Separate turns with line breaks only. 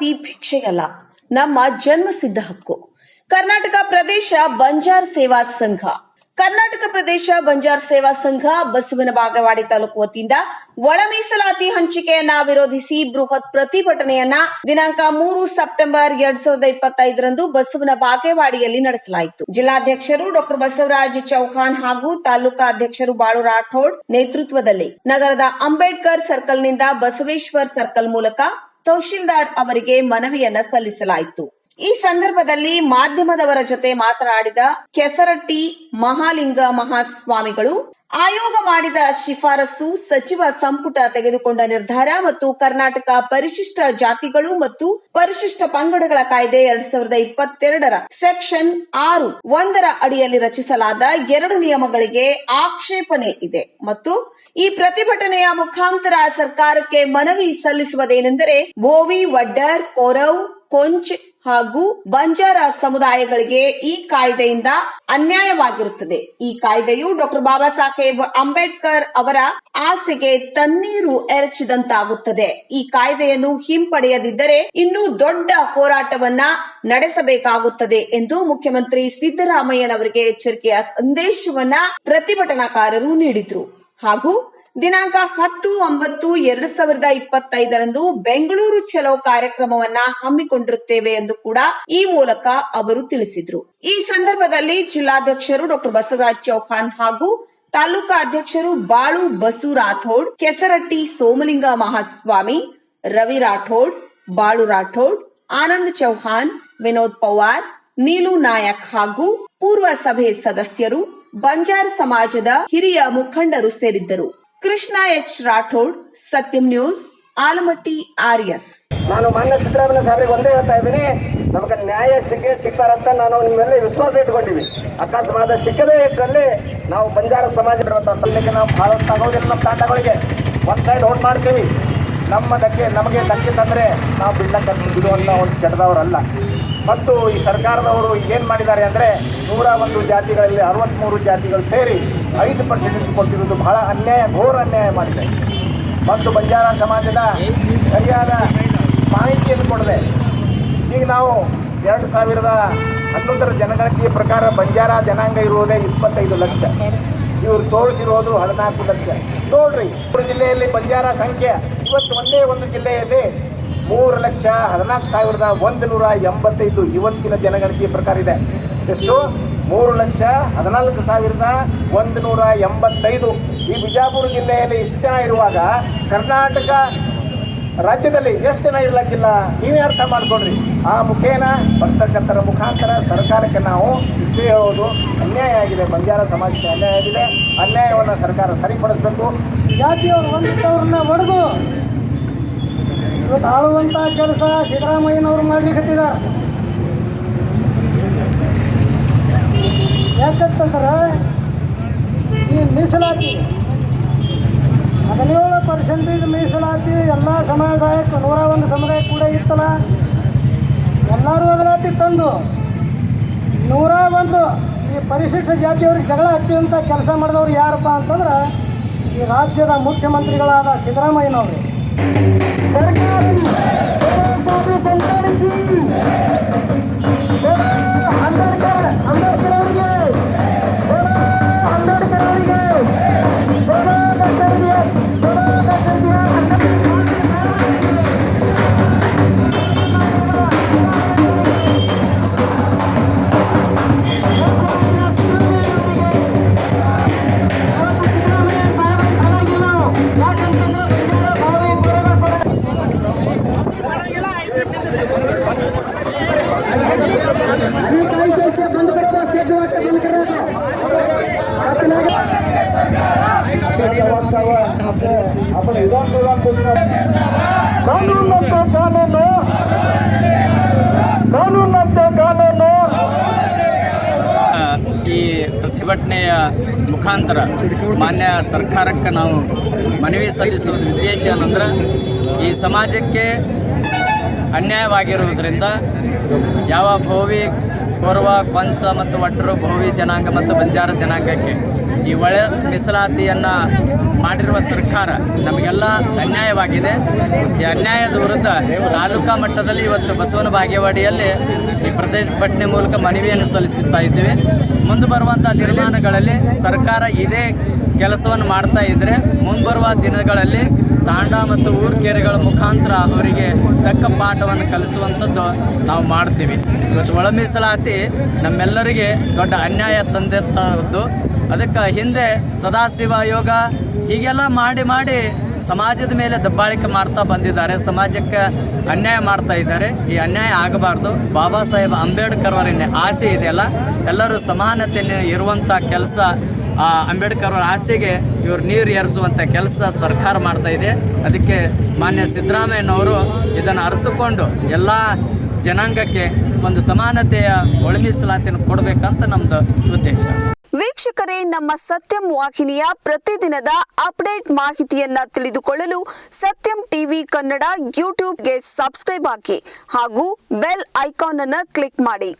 ಮೀಸಲಾತಿ ಭಿಕ್ಷೆಯಲ್ಲ. ನಮ್ಮ ಜನ್ಮಸಿದ್ಧ ಹಕ್ಕು. ಕರ್ನಾಟಕ ಪ್ರದೇಶ ಬಂಜಾರ್ ಸೇವಾ ಸಂಘ. ಕರ್ನಾಟಕ ಪ್ರದೇಶ ಬಂಜಾರ್ ಸೇವಾ ಸಂಘ ಬಸವನ ಬಾಗವಾಡಿ ತಾಲೂಕು ವತಿಯಿಂದ ಒಳ ಮೀಸಲಾತಿ ಹಂಚಿಕೆಯನ್ನ ವಿರೋಧಿಸಿ ಬೃಹತ್ ಪ್ರತಿಭಟನೆಯನ್ನ ದಿನಾಂಕ ಮೂರು ಸೆಪ್ಟೆಂಬರ್ ಎರಡ್ ಸಾವಿರದ ಇಪ್ಪತ್ತೈದರಂದು ಬಸವನ ಬಾಗೇವಾಡಿಯಲ್ಲಿ ನಡೆಸಲಾಯಿತು. ಜಿಲ್ಲಾಧ್ಯಕ್ಷರು ಡಾಕ್ಟರ್ ಬಸವರಾಜ್ ಚೌಹಾನ್ ಹಾಗೂ ತಾಲೂಕಾ ಅಧ್ಯಕ್ಷರು ಬಾಳು ರಾಠೋಡ್ ನೇತೃತ್ವದಲ್ಲಿ ನಗರದ ಅಂಬೇಡ್ಕರ್ ಸರ್ಕಲ್ನಿಂದ ಬಸವೇಶ್ವರ್ ಸರ್ಕಲ್ ಮೂಲಕ ತಹಶೀಲ್ದಾರ್ ಅವರಿಗೆ ಮನವಿಯನ್ನ ಸಲ್ಲಿಸಲಾಯಿತು. ಈ ಸಂದರ್ಭದಲ್ಲಿ ಮಾಧ್ಯಮದವರ ಜೊತೆ ಮಾತನಾಡಿದ ಕೆಸರಟ್ಟಿ ಮಹಾಲಿಂಗ ಮಹಾಸ್ವಾಮಿಗಳು ಆಯೋಗ ಮಾಡಿದ ಶಿಫಾರಸು ಸಚಿವ ಸಂಪುಟ ತೆಗೆದುಕೊಂಡ ನಿರ್ಧಾರ ಮತ್ತು ಕರ್ನಾಟಕ ಪರಿಶಿಷ್ಟ ಜಾತಿಗಳು ಮತ್ತು ಪರಿಶಿಷ್ಟ ಪಂಗಡಗಳ ಕಾಯ್ದೆ ಎರಡ್ ಸಾವಿರದ ಇಪ್ಪತ್ತೆರಡರ ಸೆಕ್ಷನ್ ಆರು ಒಂದರ ಅಡಿಯಲ್ಲಿ ರಚಿಸಲಾದ ಎರಡು ನಿಯಮಗಳಿಗೆ ಆಕ್ಷೇಪಣೆ ಇದೆ. ಮತ್ತು ಈ ಪ್ರತಿಭಟನೆಯ ಮುಖಾಂತರ ಸರ್ಕಾರಕ್ಕೆ ಮನವಿ ಸಲ್ಲಿಸುವುದೇನೆಂದರೆ ಭೋವಿ ವಡ್ಡರ್, ಕೋರವ್, ಕೊಂಚ್ ಹಾಗೂ ಬಂಜಾರ ಸಮುದಾಯಗಳಿಗೆ ಈ ಕಾಯ್ದೆಯಿಂದ ಅನ್ಯಾಯವಾಗಿರುತ್ತದೆ. ಈ ಕಾಯ್ದೆಯು ಡಾಕ್ಟರ್ ಬಾಬಾ ಸಾಹೇಬ್ ಅಂಬೇಡ್ಕರ್ ಅವರ ಆಸೆಗೆ ತಣ್ಣೀರು ಎರಚಿದಂತಾಗುತ್ತದೆ. ಈ ಕಾಯ್ದೆಯನ್ನು ಹಿಂಪಡೆಯದಿದ್ದರೆ ಇನ್ನೂ ದೊಡ್ಡ ಹೋರಾಟವನ್ನ ನಡೆಸಬೇಕಾಗುತ್ತದೆ ಎಂದು ಮುಖ್ಯಮಂತ್ರಿ ಸಿದ್ದರಾಮಯ್ಯನವರಿಗೆ ಎಚ್ಚರಿಕೆಯ ಸಂದೇಶವನ್ನ ಪ್ರತಿಭಟನಾಕಾರರು ನೀಡಿದ್ರು. ಹಾಗೂ ದಿನಾಂಕ ಹತ್ತು ಒಂಬತ್ತು ಎರಡ್ ಸಾವಿರದ ಇಪ್ಪತ್ತೈದರಂದು ಬೆಂಗಳೂರು ಚಲೋ ಕಾರ್ಯಕ್ರಮವನ್ನ ಹಮ್ಮಿಕೊಂಡಿರುತ್ತೇವೆ ಎಂದು ಕೂಡ ಈ ಮೂಲಕ ಅವರು ತಿಳಿಸಿದ್ರು. ಈ ಸಂದರ್ಭದಲ್ಲಿ ಜಿಲ್ಲಾಧ್ಯಕ್ಷರು ಡಾಕ್ಟರ್ ಬಸವರಾಜ್ ಚೌಹಾನ್ ಹಾಗೂ ತಾಲೂಕಾ ಅಧ್ಯಕ್ಷರು ಬಾಳು ಬಸು ರಾಥೋಡ್, ಕೆಸರಟ್ಟಿ ಸೋಮಲಿಂಗ ಮಹಾಸ್ವಾಮಿ, ರವಿ ರಾಠೋಡ್ ಬಾಳು ರಾಠೋಡ್ ಆನಂದ್ ಚೌಹಾನ್ ವಿನೋದ್ ಪವಾರ್, ನೀಲು ನಾಯಕ್ ಹಾಗೂ ಪೂರ್ವ ಸಭೆ ಸದಸ್ಯರು, ಬಂಜಾರ್ ಸಮಾಜದ ಹಿರಿಯ ಮುಖಂಡರು ಸೇರಿದ್ದರು. ಕೃಷ್ಣ ಎಚ್ ರಾಠೋಡ್, ಸತ್ಯಂ ನ್ಯೂಸ್, ಆಲಮಟ್ಟಿ ಆರ್ ಎಸ್
ನಾನು ಮಾನ್ಯ ಸಿದ್ದರಾಮಯ್ಯ ಸಾಹೇಬರಿಗೆ ಒಂದೇ ಹೇಳ್ತಾ ಇದ್ದೀನಿ, ನಮಗೆ ನ್ಯಾಯ ಸಿಕ್ಕೇ ಸಿಗ್ತಾರಂತ ನಾನು ನಿಮ್ಮೆಲ್ಲ ವಿಶ್ವಾಸ ಇಟ್ಕೊಂಡಿವಿ ಅಕಸ್ಮಾತ್ ಸಿಕ್ಕದೇ ಇಟ್ಟರಲ್ಲಿ ನಾವು ಬಂಜಾರ ಸಮಾಜ ಸಲ್ಲಿಗೆ ನಾವು ಭಾಳ ತಗೋದಿಲ್ಲ ನಮ್ಮ ತಾಂಡಗಳಿಗೆ ಒಂದು ಸೈಡ್ ಓಟ್ ಮಾಡ್ತೀವಿ. ನಮ್ಮ ದಕ್ಕೆ ನಮಗೆ ಧಕ್ಕೆ ತಂದ್ರೆ ನಾವು ಬಿಡ್ಲಕ್ಕೆ ಬಿಡುವಂಥ ಒಂದು ಕೆಟ್ಟದವರಲ್ಲ. ಮತ್ತು ಈ ಸರ್ಕಾರದವರು ಏನು ಮಾಡಿದ್ದಾರೆ ಅಂದರೆ ನೂರ ಒಂದು ಜಾತಿಗಳಲ್ಲಿ ಅರವತ್ತ್ಮೂರು ಜಾತಿಗಳು ಸೇರಿ ಐದು ಪರ್ಸೆಂಟ್ ಕೊಟ್ಟಿರುವುದು ಬಹಳ ಅನ್ಯಾಯ, ಘೋರ ಅನ್ಯಾಯ ಮಾಡಿದೆ. ಮತ್ತು ಬಂಜಾರ ಸಮಾಜದ ಸರಿಯಾದ ಮಾಹಿತಿಯನ್ನು ಕೊಡದೆ ಈಗ ನಾವು ಎರಡು ಸಾವಿರದ ಹನ್ನೊಂದರ ಜನಗಣತಿಯ ಪ್ರಕಾರ ಬಂಜಾರ ಜನಾಂಗ ಇರುವುದೇ ಇಪ್ಪತ್ತೈದು ಲಕ್ಷ. ಇವರು ತೋರಿಸಿರೋದು ಹದಿನಾಲ್ಕು ಲಕ್ಷ. ನೋಡ್ರಿ ಜಿಲ್ಲೆಯಲ್ಲಿ ಬಂಜಾರ ಸಂಖ್ಯೆ ಇವತ್ತು ಒಂದೇ ಒಂದು ಜಿಲ್ಲೆಯಲ್ಲಿ ಮೂರು ಲಕ್ಷ ಹದಿನಾಲ್ಕು ಸಾವಿರದ ಒಂದು ನೂರ ಎಂಬತ್ತೈದು ಇವತ್ತಿನ ಜನಗಣತಿಯ ಪ್ರಕಾರ ಇದೆ. ಎಷ್ಟು? ಮೂರು ಲಕ್ಷ ಹದಿನಾಲ್ಕು ಸಾವಿರದ ಒಂದು ನೂರ ಎಂಬತ್ತೈದು. ಈ ಬಿಜಾಪುರ ಜಿಲ್ಲೆಯಲ್ಲಿ ಇಷ್ಟು ಜನ ಇರುವಾಗ ಕರ್ನಾಟಕ ರಾಜ್ಯದಲ್ಲಿ ಎಷ್ಟು ಜನ ಇರಲಿಕ್ಕಿಲ್ಲ? ನೀವೇ ಅರ್ಥ ಮಾಡ್ಕೊಡ್ರಿ ಆ ಮುಖೇನ ಬರ್ತಕ್ಕಂಥರ ಮುಖಾಂತರ ಸರ್ಕಾರಕ್ಕೆ ನಾವು ಇಷ್ಟೇ ಹೇಳೋದು ಅನ್ಯಾಯ ಆಗಿದೆ. ಬಂಜಾರ ಸಮಾಜಕ್ಕೆ ಅನ್ಯಾಯ ಆಗಿದೆ. ಅನ್ಯಾಯವನ್ನು ಸರ್ಕಾರ ಸರಿಪಡಿಸಬೇಕು.
ಜಾತಿಯವರು ಹೊಂದಿದ್ದವ್ರನ್ನ ಹೊಡೆದು ಇವತ್ತು ಆಳುವಂಥ ಕೆಲಸ ಸಿದ್ದರಾಮಯ್ಯನವರು ಮಾಡ್ಲಿಕ್ಕತ್ತಿದ್ದಾರೆ ಯಾಕಂತಂದ್ರೆ ಈ ಮೀಸಲಾತಿ, ಹದಿನೇಳು ಪರ್ಸೆಂಟೇಜ್ ಮೀಸಲಾತಿ ಎಲ್ಲ ಸಮುದಾಯಕ್ಕೆ, ನೂರ ಒಂದು ಸಮುದಾಯ ಕೂಡ ಇತ್ತಲ್ಲ. ಎಲ್ಲರೂ ಅದರಾತಿ ತಂದು ನೂರ ಒಂದು ಈ ಪರಿಶಿಷ್ಟ ಜಾತಿಯವ್ರಿಗೆ ಜಗಳ ಹಚ್ಚುವಂಥ ಕೆಲಸ ಮಾಡಿದವ್ರು ಯಾರಪ್ಪ ಅಂತಂದ್ರೆ ಈ ರಾಜ್ಯದ ಮುಖ್ಯಮಂತ್ರಿಗಳಾದ ಸಿದ್ದರಾಮಯ್ಯನವರು. ಸರ್ಕಾರ
आपण विधानसभा ಕಾನೂನಂತೆ ಕಾನೂನು ಕಾನೂನಂತೆ ಕಾನೂನು
ಈ ಪ್ರತಿಭಟನೆಯ ಮುಖಾಂತರ ಮಾನ್ಯ ಸರ್ಕಾರಕ್ಕೆ ನಾವು ಮನವಿ ಸಲ್ಲಿಸುವುದು ಉದ್ದೇಶ ಏನಂದ್ರೆ ಈ ಸಮಾಜಕ್ಕೆ ಅನ್ಯಾಯವಾಗಿರುವುದರಿಂದ ಯಾವ ಭೋವಿ ಕೋರ್ವ ಕೊಂಚ ಮತ್ತು ಒಟ್ಟರು ಭೋವಿ ಜನಾಂಗ ಮತ್ತು ಬಂಜಾರ ಜನಾಂಗಕ್ಕೆ ಈ ಒಳ ಮೀಸಲಾತಿಯನ್ನು ಮಾಡಿರುವ ಸರ್ಕಾರ ನಮಗೆಲ್ಲ ಅನ್ಯಾಯವಾಗಿದೆ. ಈ ಅನ್ಯಾಯದ ವಿರುದ್ಧ ತಾಲೂಕಾ ಮಟ್ಟದಲ್ಲಿ ಇವತ್ತು ಬಸವನ ಬಾಗೇವಾಡಿಯಲ್ಲಿ ಈ ಪ್ರತಿಭಟನೆ ಮೂಲಕ ಮನವಿಯನ್ನು ಸಲ್ಲಿಸುತ್ತಾ ಇದ್ದೀವಿ. ಮುಂದೆ ಬರುವಂಥ ದಿನಮಾನಗಳಲ್ಲಿ ಸರ್ಕಾರ ಇದೇ ಕೆಲಸವನ್ನು ಮಾಡ್ತಾ ಇದ್ದರೆ ಮುಂಬರುವ ದಿನಗಳಲ್ಲಿ ತಾಂಡ ಮತ್ತು ಊರ್ಕೆರೆಗಳ ಮುಖಾಂತರ ಅವರಿಗೆ ತಕ್ಕ ಪಾಠವನ್ನು ಕಲಿಸುವಂಥದ್ದು ನಾವು ಮಾಡ್ತೀವಿ. ಇವತ್ತು ಒಳ ಮೀಸಲಾತಿ ನಮ್ಮೆಲ್ಲರಿಗೆ ದೊಡ್ಡ ಅನ್ಯಾಯ ತಂದಿರ್ತದ್ದು ಅದಕ್ಕೆ ಹಿಂದೆ ಸದಾಶಿವ ಯೋಗ ಹೀಗೆಲ್ಲ ಮಾಡಿ ಮಾಡಿ ಸಮಾಜದ ಮೇಲೆ ದಬ್ಬಾಳಿಕೆ ಮಾಡ್ತಾ ಬಂದಿದ್ದಾರೆ. ಸಮಾಜಕ್ಕೆ ಅನ್ಯಾಯ ಮಾಡ್ತಾ ಇದ್ದಾರೆ. ಈ ಅನ್ಯಾಯ ಆಗಬಾರ್ದು. ಬಾಬಾ ಸಾಹೇಬ್ ಅಂಬೇಡ್ಕರ್ ಅವರ ಆಸೆ ಇದೆಯಲ್ಲ, ಎಲ್ಲರೂ ಸಮಾನತೆಯನ್ನು ಇರುವಂಥ ಕೆಲಸ ಆ, ಅಂಬೇಡ್ಕರ್ ಅವರ ಆಸೆಗೆ ಇವರು ನೀರು ಎರಚುವಂಥ ಕೆಲಸ ಸರ್ಕಾರ ಮಾಡ್ತಾ ಇದೆ. ಅದಕ್ಕೆ ಮಾನ್ಯ ಸಿದ್ದರಾಮಯ್ಯನವರು ಇದನ್ನು ಅರ್ಥಕೊಂಡು ಎಲ್ಲ ಜನಾಂಗಕ್ಕೆ ಒಂದು ಸಮಾನತೆಯ ಒಳಮೀಸಲಾತಿಯನ್ನು ಕೊಡಬೇಕಂತ ನಮ್ದು ಉದ್ದೇಶ.
ವೀಕ್ಷಕರೇ, ನಮ್ಮ ಸತ್ಯಂ ವಾಹಿನಿಯ ಪ್ರತಿದಿನದ ಅಪ್ಡೇಟ್ ಮಾಹಿತಿಯನ್ನ ತಿಳಿದುಕೊಳ್ಳಲು ಸತ್ಯಂ ಟಿವಿ ಕನ್ನಡ ಯೂಟ್ಯೂಬ್ಗೆ ಸಬ್ಸ್ಕ್ರೈಬ್ ಹಾಕಿ ಹಾಗೂ ಬೆಲ್ ಐಕಾನ್ ಅನ್ನು ಕ್ಲಿಕ್ ಮಾಡಿ.